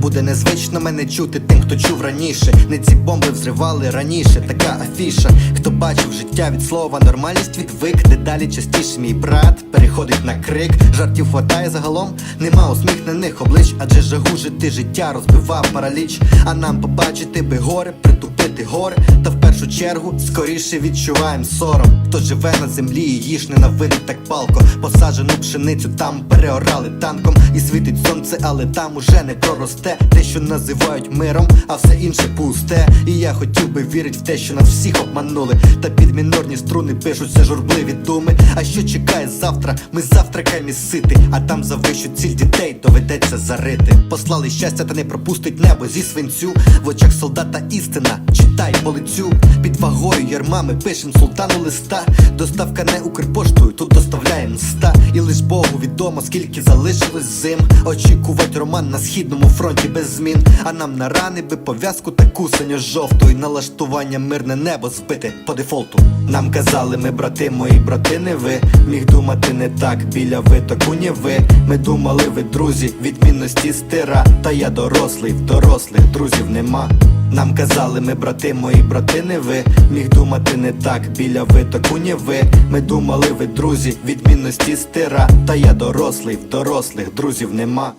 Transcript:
Буде незвично мене чути тим, хто чув раніше. Не ці бомби взривали раніше, така афіша. Хто бачив життя від слова, нормальність відвик, дедалі частіше мій брат переходить на крик. Жартів хватає загалом, нема усміхнених облич, адже жагу жити життя розбивав параліч. А нам побачити би горе, притупити горе. Та першу чергу скоріше відчуваєм сором. Хто живе на землі, її ж ненавидить так палко. Посаджену пшеницю там переорали танком. І світить сонце, але там уже не проросте. Те, що називають миром, а все інше пусте. І я хотів би вірити в те, що нас всіх обманули. Та під мінорні струни пишуться журбливі думи. А що чекає завтра? Ми завтракаємо місити, а там за вищу ціль дітей доведеться зарити. Послали щастя, та не пропустить небо зі свинцю. В очах солдата істина, читай по лицю. Під вагою ярма ми пишем султану листа. Доставка не укрпоштою, тут доставляє мста. І лиш Богу відомо, скільки залишилось зим. Очікувати роман на східному фронті без змін. А нам на рани би пов'язку таку синьо-жовту І налаштування мирне небо збити по дефолту. Нам казали, ми брати мої брати, не ви. Міг думати не так біля витоку, ні ви. Ми думали, ви друзі, відмінності стира. Та я дорослий, в дорослих друзів нема. Нам казали, ми брати мої брати, не. Міг думати не так біля витоку, ні ви. Ми думали, ви друзі, відмінності стира. Та я дорослий, в дорослих друзів нема.